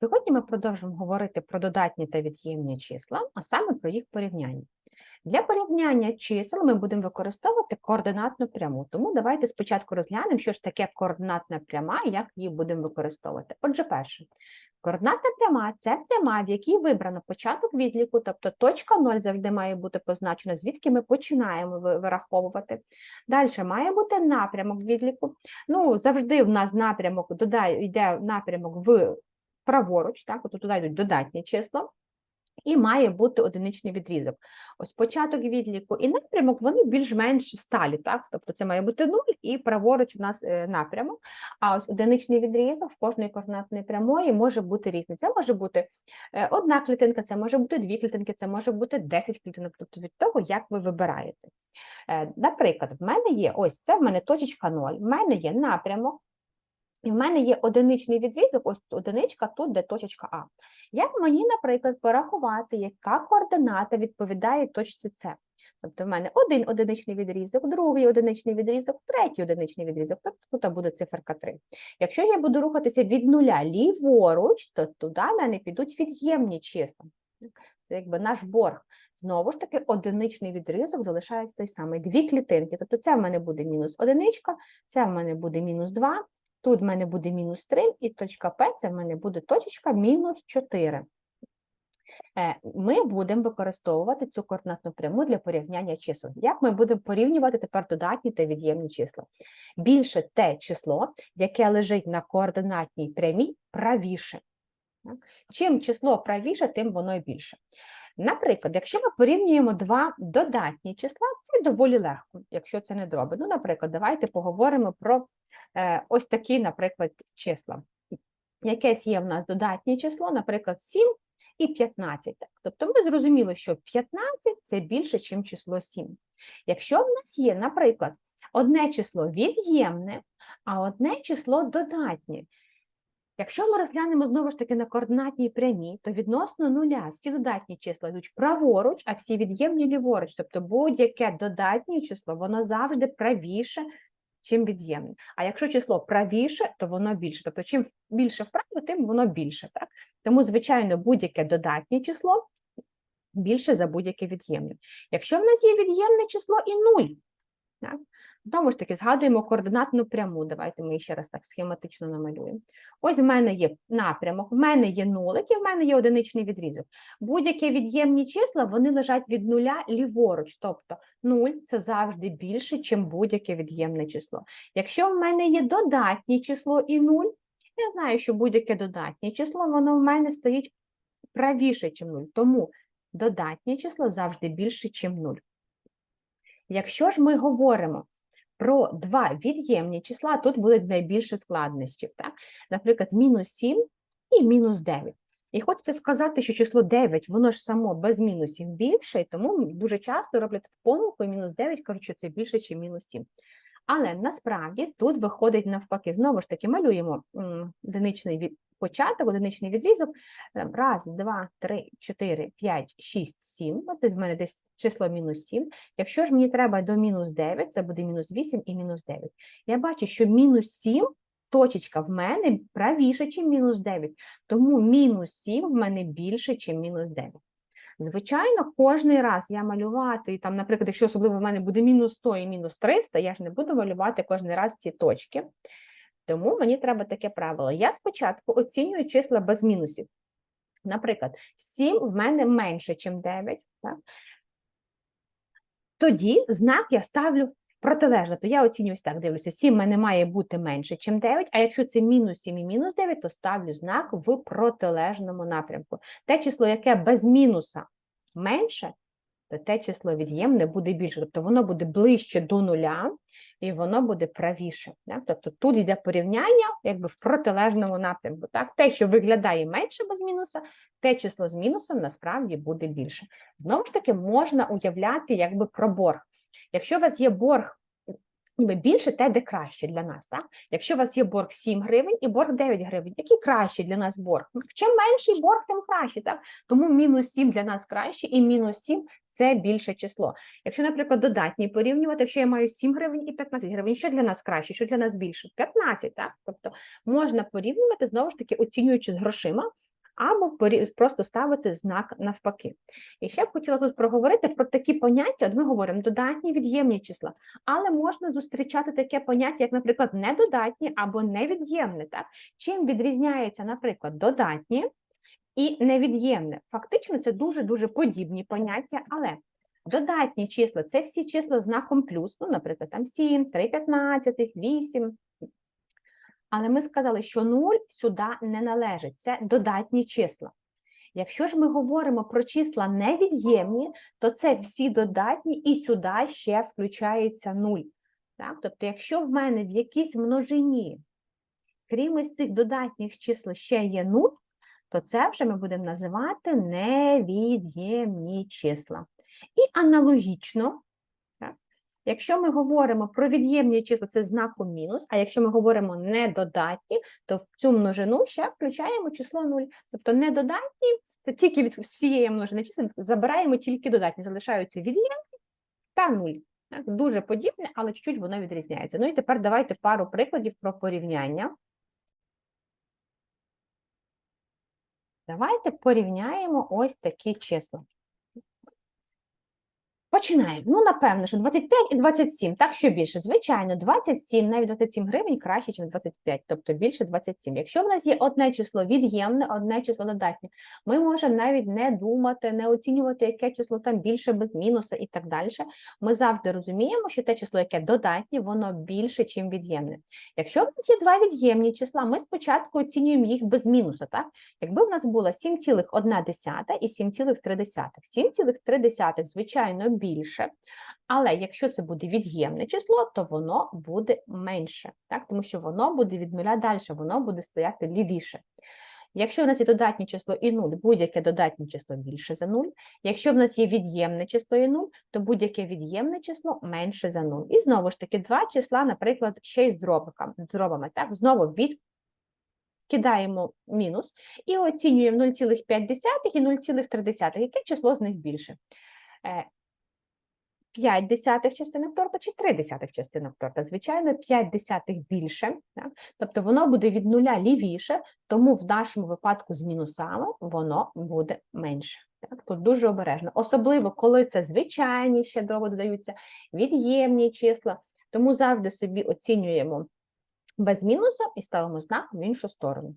Сьогодні ми продовжимо говорити про додатні та від'ємні числа, а саме про їх порівняння. Для порівняння чисел ми будемо використовувати координатну пряму, тому давайте спочатку розглянемо, що ж таке координатна пряма і як її будемо використовувати. Отже, перше, координатна пряма це пряма, в якій вибрано початок відліку, тобто точка 0 завжди має бути позначена, звідки ми починаємо вираховувати. Далі має бути напрямок відліку. Ну, завжди в нас напрямок додає, йде напрямок в праворуч, так, от туди йдуть додатні числа, і має бути одиничний відрізок. Ось початок відліку і напрямок, вони більш-менш сталі, так? Тобто це має бути 0 і праворуч у нас е, напрямок. А ось одиничний відрізок в кожної координатної прямої може бути різний. Це може бути е, одна клітинка, це може бути дві клітинки, це може бути 10 клітинок, тобто від того, як ви вибираєте. Е, Наприклад, в мене є ось це в мене точка 0, в мене є напрямок, і в мене є одиничний відрізок, ось одиничка тут, де точка А. Як мені, наприклад, порахувати, яка координата відповідає точці С? Тобто в мене один одиничний відрізок, другий одиничний відрізок, третій одиничний відрізок, тобто тут буде циферка 3. Якщо я буду рухатися від нуля ліворуч, то туди в мене підуть від'ємні числа. Це якби наш борг. Знову ж таки, одиничний відрізок залишається той самий. Дві клітинки. Тобто це в мене буде мінус одиничка, це в мене буде мінус 2, Тут в мене буде мінус 3, і точка П це в мене буде точечка мінус 4. Е, Ми будемо використовувати цю координатну пряму для порівняння чисел. Як ми будемо порівнювати тепер додатні та від'ємні числа? Більше те число, яке лежить на координатній прямій, правіше. Чим число правіше, тим воно більше. Наприклад, якщо ми порівнюємо два додатні числа, це доволі легко, якщо це не дроби. Ну, наприклад, давайте поговоримо про ось такі, наприклад, числа. Якесь є в нас додатнє число, наприклад, 7 і 15. Тобто ми зрозуміли, що 15 це більше, ніж число 7. Якщо в нас є, наприклад, одне число від'ємне, а одне число додатнє. Якщо ми розглянемо знову ж таки на координатній прямій, то відносно нуля всі додатні числа йдуть праворуч, а всі від'ємні ліворуч. Тобто будь-яке додатнє число, воно завжди правіше, чим від'ємне. А якщо число правіше, то воно більше. Тобто, чим більше вправо, тим воно більше. Так? Тому, звичайно, будь-яке додатнє число більше за будь-яке від'ємне. Якщо в нас є від'ємне число і нуль, так? Знову ж таки, згадуємо координатну пряму. Давайте ми ще раз так схематично намалюємо. Ось в мене є напрямок, в мене є нулик і в мене є одиничний відрізок. Будь-які від'ємні числа вони лежать від нуля ліворуч, тобто 0 – це завжди більше, ніж будь-яке від'ємне число. Якщо в мене є додатнє число і 0, я знаю, що будь-яке додатнє число, воно в мене стоїть правіше, ніж 0. Тому додатнє число завжди більше, ніж 0. Якщо ж ми говоримо про два від'ємні числа, тут будуть найбільше складнощів. Так? Наприклад, мінус 7 і мінус 9. І хочеться сказати, що число 9, воно ж само без мінусів більше, тому дуже часто роблять помилку, і мінус 9, кажуть, що це більше, ніж мінус 7. Але насправді тут виходить навпаки. Знову ж таки, малюємо одиничний. Початок, одиничний відрізок. Раз, два, три, чотири, п'ять, шість, сім. От в мене десь число мінус 7. Якщо ж мені треба до мінус 9, це буде мінус 8 і мінус 9. Я бачу, що мінус 7 точечка в мене правіше, ніж мінус 9. Тому мінус 7 в мене більше, ніж мінус 9. Звичайно, кожний раз я малювати, там, наприклад, якщо особливо в мене буде мінус 100 і мінус 300, я ж не буду малювати кожен раз ці точки. Тому мені треба таке правило. Я спочатку оцінюю числа без мінусів. Наприклад, 7 в мене менше, ніж 9. Так? Тоді знак я ставлю протилежно. То я оцінюю ось так, дивлюся, 7 в мене має бути менше, ніж 9, а якщо це мінус 7 і мінус 9, то ставлю знак в протилежному напрямку. Те число, яке без мінуса менше, те число від'ємне буде більше. Тобто воно буде ближче до нуля, і воно буде правіше. Так? Тобто тут йде порівняння якби в протилежному напрямку. Так? Те, що виглядає менше без мінуса, те число з мінусом насправді буде більше. Знову ж таки, можна уявляти якби про борг. Якщо у вас є борг ніби більше, те, де краще для нас. Так? Якщо у вас є борг 7 гривень і борг 9 гривень, який кращий для нас борг? Ну, Чим менший борг, тим краще. Так? Тому мінус 7 для нас краще, і мінус 7 це більше число. Якщо, наприклад, додатні порівнювати, якщо я маю 7 гривень і 15 гривень, що для нас краще, що для нас більше? 15, так? Тобто можна порівнювати, знову ж таки, оцінюючи з грошима, або просто ставити знак навпаки. І ще б хотіла тут проговорити про такі поняття. От ми говоримо додатні від'ємні числа, але можна зустрічати таке поняття, як, наприклад, недодатні або невід'ємне. Так? Чим відрізняється, наприклад, додатні і невід'ємне? Фактично, це дуже-дуже подібні поняття, але додатні числа це всі числа знаком плюс, ну, наприклад, там 7, 3 п'ятнадцятих, 8. Але ми сказали, що 0 сюди не належить, це додатні числа. Якщо ж ми говоримо про числа невід'ємні, то це всі додатні і сюди ще включається 0. Так? Тобто, якщо в мене в якійсь множині, крім ось цих додатніх чисел, ще є 0, то це вже ми будемо називати невід'ємні числа. І аналогічно, якщо ми говоримо про від'ємні числа, це знаком мінус, а якщо ми говоримо недодатні, то в цю множину ще включаємо число 0. Тобто недодатні це тільки від всієї множини чисел забираємо тільки додатні, залишаються від'ємні та 0. Так, дуже подібне, але чуть-чуть воно відрізняється. Ну і тепер давайте пару прикладів про порівняння. Давайте порівняємо ось такі числа. Починаємо. Ну, напевно, що 25 і 27. Так, що більше? Звичайно, 27, навіть 27 гривень краще, ніж 25, тобто більше 27. Якщо в нас є одне число від'ємне, одне число додатнє, ми можемо навіть не думати, не оцінювати, яке число там більше без мінуса і так далі. Ми завжди розуміємо, що те число, яке додатнє, воно більше, ніж від'ємне. Якщо в нас є два від'ємні числа, ми спочатку оцінюємо їх без мінуса. Так? Якби в нас було 7,1 і 7,3. 7,3, звичайно, більше. Але якщо це буде від'ємне число, то воно буде менше, так? тому що воно буде від нуля далі, воно буде стояти лівіше. Якщо в нас є додатнє число і 0, будь-яке додатнє число більше за 0. Якщо в нас є від'ємне число і 0, то будь-яке від'ємне число менше за 0. І знову ж таки, два числа, наприклад, ще й з дробами. Так? Знову від кидаємо мінус і оцінюємо 0,5 і 0,3. Яке число з них більше? Е, 5 десятих частинок торта чи 3 десятих частинок торта. Звичайно, 5 десятих більше, так? тобто воно буде від нуля лівіше, тому в нашому випадку з мінусами воно буде менше. Так? Тут дуже обережно. Особливо, коли це звичайні ще дроби додаються, від'ємні числа, тому завжди собі оцінюємо без мінуса і ставимо знак в іншу сторону.